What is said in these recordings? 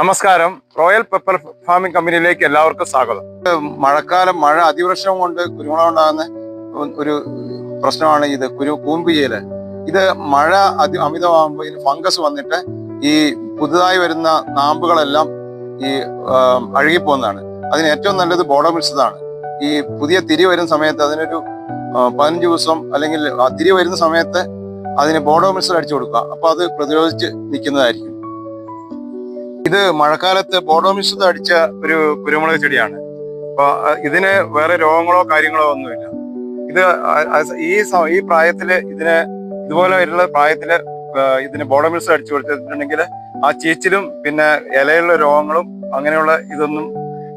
നമസ്കാരം. Royal pepper farming കമ്പനിയിലേക്ക് എല്ലാവർക്കും സ്വാഗതം. മഴക്കാലം മഴ അതിവൃഷ്ടം കൊണ്ട് കുരുമുളക് ഉണ്ടാകുന്ന ഒരു പ്രശ്നമാണ് ഇത്. കുരു കൂമ്പിയൽ ഇത് മഴ അതി അമിതമാകുമ്പോൾ ഇതിന് ഫംഗസ് വന്നിട്ട് ഈ പുതുതായി വരുന്ന നാമ്പുകളെല്ലാം ഈ അഴുകിപ്പോകുന്നതാണ്. അതിന് ഏറ്റവും നല്ലത് ബോഡോ മിക്സതാണ് ഈ പുതിയ തിരി വരുന്ന സമയത്ത് അതിനൊരു പതിനഞ്ച് ദിവസം അല്ലെങ്കിൽ തിരി വരുന്ന സമയത്ത് അതിന് ബോഡോ മിക്സർ അടിച്ചു കൊടുക്കുക. അപ്പൊ അത് പ്രതിരോധിച്ച് നിൽക്കുന്നതായിരിക്കും. ഇത് മഴക്കാലത്ത് ബോഡോമിസ് അടിച്ച ഒരു കുരുമുളക് ചെടിയാണ്. അപ്പൊ ഇതിന് വേറെ രോഗങ്ങളോ കാര്യങ്ങളോ ഒന്നുമില്ല. ഇത് ഈ ഈ പ്രായത്തിൽ ഇതിന് ഇതുപോലെ വരുന്ന പ്രായത്തിൽ ഇതിന് ബോഡോമിസ് അടിച്ചു കൊടുത്തിട്ടുണ്ടെങ്കിൽ ആ ചീച്ചിലും പിന്നെ ഇലയുള്ള രോഗങ്ങളും അങ്ങനെയുള്ള ഇതൊന്നും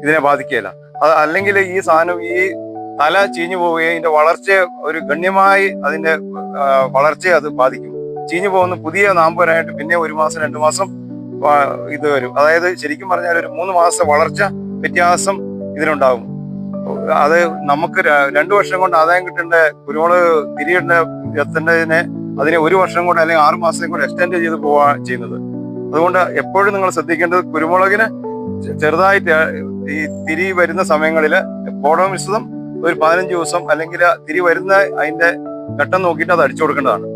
ഇതിനെ ബാധിക്കുകയില്ല. അത് അല്ലെങ്കിൽ ഈ സാധനം ഈ തല ചീഞ്ഞു പോവുകയും ഇതിന്റെ വളർച്ചയെ ഒരു ഗണ്യമായി അതിന്റെ വളർച്ചയെ അത് ബാധിക്കും. ചീഞ്ഞു പോകുന്ന പുതിയ നാമ്പ് പിന്നെ ഒരു മാസം രണ്ടു മാസം ഇത് വരും. അതായത് ശരിക്കും പറഞ്ഞാൽ ഒരു മൂന്ന് മാസത്തെ വളർച്ച വ്യത്യാസം ഇതിനുണ്ടാകും. അത് നമുക്ക് രണ്ടു വർഷം കൊണ്ട് ആദായം കിട്ടേണ്ട കുരുമുളക് തിരിയേണ്ട എത്തേണ്ടതിനെ അതിനെ ഒരു വർഷം കൊണ്ട് അല്ലെങ്കിൽ ആറു മാസം കൊണ്ട് എക്സ്റ്റെൻഡ് ചെയ്ത് പോവാ ചെയ്യുന്നത്. അതുകൊണ്ട് എപ്പോഴും നിങ്ങൾ ശ്രദ്ധിക്കേണ്ടത് കുരുമുളകിന് ചെറുതായിട്ട് ഈ തിരി വരുന്ന സമയങ്ങളിൽ ബോഡോ മിശ്രിതം ഒരു പതിനഞ്ച് ദിവസം അല്ലെങ്കിൽ തിരി വരുന്ന അതിന്റെ ഘട്ടം നോക്കിയിട്ട് അത് അടിച്ചു കൊടുക്കേണ്ടതാണ്.